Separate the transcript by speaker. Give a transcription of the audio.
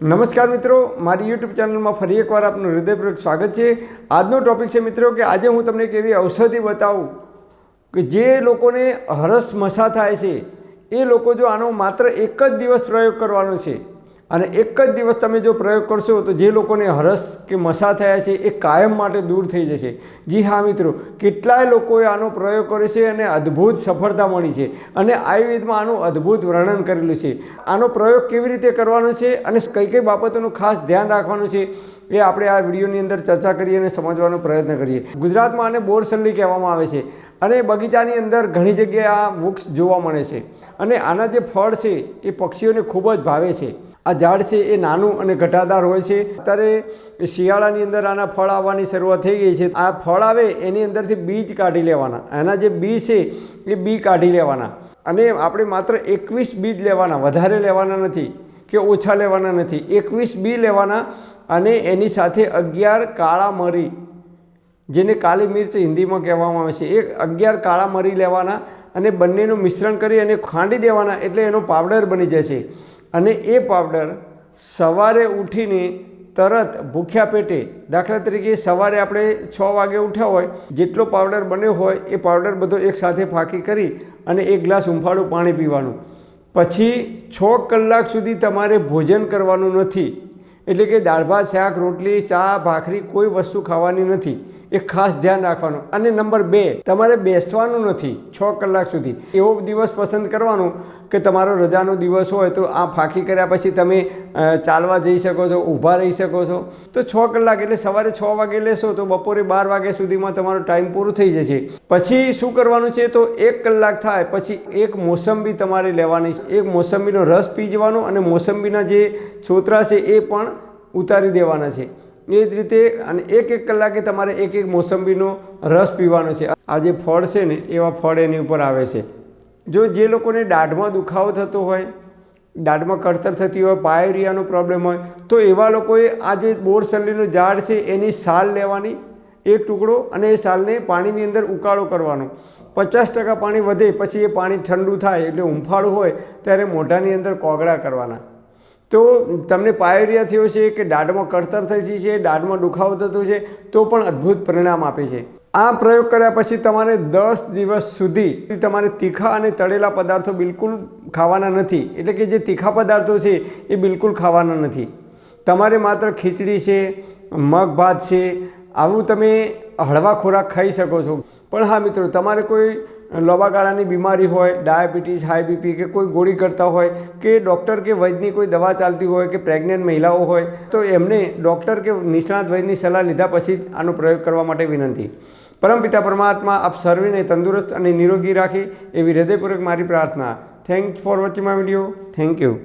Speaker 1: નમસ્કાર મિત્રો, મારી યુટ્યુબ ચેનલમાં ફરી એકવાર આપનું હૃદયપૂર્વક સ્વાગત છે. આજનો ટૉપિક છે મિત્રો કે આજે હું તમને એક એવી ઔષધિ બતાવું કે જે લોકોને હરસ મસા થાય છે. એ લોકો જો આનો માત્ર એક જ દિવસ પ્રયોગ કરવાનો છે અને એક જ દિવસ તમે જો પ્રયોગ કરશો, તો જે લોકોને હરસ કે મસા થયા છે, એ કાયમ માટે દૂર થઈ જશે. જી હા, મિત્રો, કેટલાય લોકોએ આનો પ્રયોગ કર્યો છે અને અદ્ભુત સફળતા મળી છે. અને આયુર્વેદમાં આનું અદ્ભુત વર્ણન કરેલું છે. આનો પ્રયોગ કેવી રીતે કરવાનો છે અને કઈ કઈ બાબતોનું ખાસ ધ્યાન રાખવાનું છે, એ આપણે આ વિડીયોની અંદર ચર્ચા કરીએ અને સમજવાનો પ્રયત્ન કરીએ. ગુજરાતમાં આને બોરસલ્લી કહેવામાં આવે છે. અને બગીચાની અંદર ઘણી જગ્યાએ આ વૃક્ષ જોવા મળે છે. અને આના જે ફળ છે, એ પક્ષીઓને ખૂબ જ ભાવે છે. આ ઝાડ છે એ નાનું અને ઘટાદાર હોય છે. અત્યારે શિયાળાની અંદર આના ફળ આવવાની શરૂઆત થઈ ગઈ છે. આ ફળ આવે એની અંદરથી બીજ કાઢી લેવાના. એના જે બી છે એ બી કાઢી લેવાના. અને આપણે માત્ર એકવીસ બીજ લેવાના. વધારે લેવાના નથી કે ઓછા લેવાના નથી. એકવીસ બી લેવાના અને એની સાથે અગિયાર કાળા મરી, જેને કાળી મિર્ચ હિન્દીમાં કહેવામાં આવે છે. એ અગિયાર કાળા મરી લેવાના અને બંનેનું મિશ્રણ કરી અને ખાંડી દેવાના એટલે એનો પાવડર બની જશે. અને એ પાવડર સવારે ઉઠીને તરત ભૂખ્યા પેટે, દાખલા તરીકે સવારે આપણે છ વાગે ઉઠ્યા હોય, જેટલો પાવડર બન્યો હોય એ પાવડર બધો એકસાથે ફાંકી કરી અને એક ગ્લાસ હુંફાળું પાણી પીવાનું. પછી છ કલાક સુધી તમારે ભોજન કરવાનું નથી. એટલે કે દાળ, ભાત, શાક, રોટલી, ચા, ભાખરી કોઈ વસ્તુ ખાવાની નથી. એ ખાસ ધ્યાન રાખવાનું. અને નંબર બે, તમારે બેસવાનું નથી છ કલાક સુધી. એવો દિવસ પસંદ કરવાનો કે તમારો રજાનો દિવસ હોય તો આ ફાંકી કર્યા પછી તમે ચાલવા જઈ શકો છો, ઊભા રહી શકો છો. તો છ કલાક એટલે સવારે છ વાગે લેશો તો બપોરે બાર વાગ્યા સુધીમાં તમારો ટાઈમ પૂરો થઈ જશે. પછી શું કરવાનું છે તો એક કલાક થાય, પછી એક મોસંબી તમારે લેવાની છે. એક મોસંબીનો રસ પી જવાનો અને મોસંબીના જે છોતરા છે એ પણ ઉતારી દેવાના છે. એ જ રીતે અને એક એક કલાકે તમારે એક એક મોસંબીનો રસ પીવાનો છે. આ જે ફળ છે ને, એવા ફળ એની ઉપર આવે છે. જો જે લોકોને દાઢમાં દુખાવો થતો હોય, દાઢમાં કળતર થતી હોય, પાયોરિયાનો પ્રોબ્લેમ હોય, તો એવા લોકોએ આ જે બોરસલ્લીનું ઝાડ છે, એની સાલ લેવાની એક ટુકડો અને એ સાલને પાણીની અંદર ઉકાળો કરવાનો. પચાસ ટકા પાણી વધે, પછી એ પાણી ઠંડુ થાય એટલે હુંફાળું હોય, ત્યારે મોઢાની અંદર કોગળા કરવાના. તો તમને પાયોરિયા થયો છે કે દાઢમાં કળતર થઈ છે, દાઢમાં દુખાવો થતો છે, તો પણ અદ્ભુત પરિણામ આપે છે. આ પ્રયોગ કર્યા પછી તમારે દસ દિવસ સુધી તમારે તીખા અને તળેલા પદાર્થો બિલકુલ ખાવાના નથી. એટલે કે જે તીખા પદાર્થો છે, એ બિલકુલ ખાવાના નથી. તમારે માત્ર ખીચડી છે, મગ ભાત છે, આવું તમે હળવા ખોરાક ખાઈ શકો છો. પણ હા મિત્રો, તમારે કોઈ લાંબા ગાળાની બીમારી હોય, ડાયાબિટીસ, હાઈ બીપી કે કોઈ ગોળી કરતા હોય, કે ડૉક્ટર કે વૈદ્યની કોઈ દવા ચાલતી હોય, કે પ્રેગ્નન્ટ મહિલાઓ હોય, તો એમને ડૉક્ટર કે નિષ્ણાત વૈદ્યની સલાહ લીધા પછી જ આનો પ્રયોગ કરવા માટે વિનંતી. પરમપિતા પરમાત્મા, આપ સર્વેને તંદુરસ્ત અને નિરોગી રાખે એવી હૃદયપૂર્વક મારી પ્રાર્થના. Thank for watching my video thank you